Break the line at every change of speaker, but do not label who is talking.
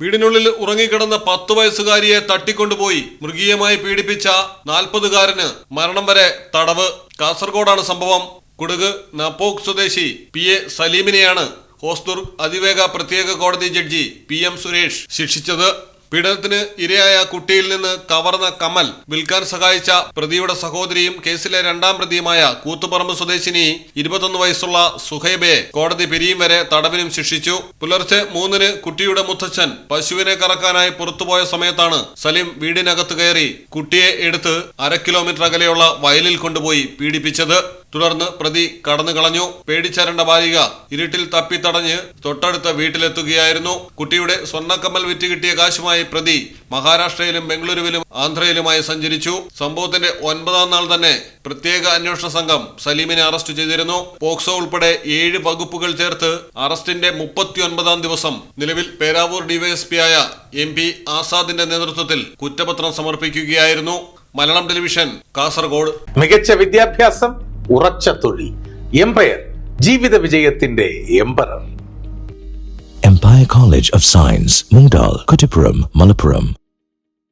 വീടിനുള്ളിൽ ഉറങ്ങിക്കിടന്ന പത്ത് വയസ്സുകാരിയെ തട്ടിക്കൊണ്ടുപോയി മൃഗീയമായി പീഡിപ്പിച്ച നാൽപ്പതുകാരന് മരണം വരെ തടവ്. കാസർഗോഡാണ് സംഭവം. കുടുക് നപ്പോക് സ്വദേശി പി എ സലീമിനെയാണ് ഹോസ്ദുർഗ് അതിവേഗ പ്രത്യേക കോടതി ജഡ്ജി പി എം സുരേഷ് ശിക്ഷിച്ചത്. പീഡനത്തിന് ഇരയായ കുട്ടിയിൽ നിന്ന് കവർന്ന കമൽ വിൽക്കാൻ സഹായിച്ച പ്രതിയുടെ സഹോദരിയും കേസിലെ രണ്ടാം പ്രതിയുമായ കൂത്തുപറമ്പ് സ്വദേശിനി ഇരുപത്തൊന്ന് വയസ്സുള്ള സുഹൈബയെ കോടതി പിരിയും വരെ തടവിനും ശിക്ഷിച്ചു. പുലർച്ചെ മൂന്നിന് കുട്ടിയുടെ മുത്തച്ഛൻ പശുവിനെ കറക്കാനായി പുറത്തുപോയ സമയത്താണ് സലീം വീടിനകത്ത് കയറി കുട്ടിയെ എടുത്ത് അര കിലോമീറ്റർ അകലെയുള്ള വയലിൽ കൊണ്ടുപോയി പീഡിപ്പിച്ചത്. തുടർന്ന് പ്രതി കടന്നു കളഞ്ഞു. പേടിച്ചരണ്ട ബാലിക ഇരുട്ടിൽ തപ്പിത്തടഞ്ഞ് തൊട്ടടുത്ത വീട്ടിലെത്തുകയായിരുന്നു. കുട്ടിയുടെ സ്വർണക്കമ്മൽ വിറ്റ് കിട്ടിയ കാശുമായി പ്രതി മഹാരാഷ്ട്രയിലും ബംഗളൂരുവിലും ആന്ധ്രയിലുമായി സഞ്ചരിച്ചു. സംഭവത്തിന്റെ ഒൻപതാം നാൾ തന്നെ പ്രത്യേക അന്വേഷണ സംഘം സലീമിനെ അറസ്റ്റ് ചെയ്തിരുന്നു. പോക്സോ ഉൾപ്പെടെ ഏഴ് വകുപ്പുകൾ ചേർത്ത് അറസ്റ്റിന്റെ മുപ്പത്തിയൊൻപതാം ദിവസം നിലവിൽ പേരാവൂർ ഡിവൈഎസ്പി ആയ എം പി ആസാദിന്റെ നേതൃത്വത്തിൽ കുറ്റപത്രം സമർപ്പിക്കുകയായിരുന്നു. മലയാളം ടെലിവിഷൻ കാസർഗോഡ്.
മികച്ച വിദ്യാഭ്യാസം ഉറച്ച തൊഴിൽ എംപയർ ജീവിത വിജയത്തിന്റെ emperor
Empire College of Science, Mundal, Kuttipuram, Malappuram.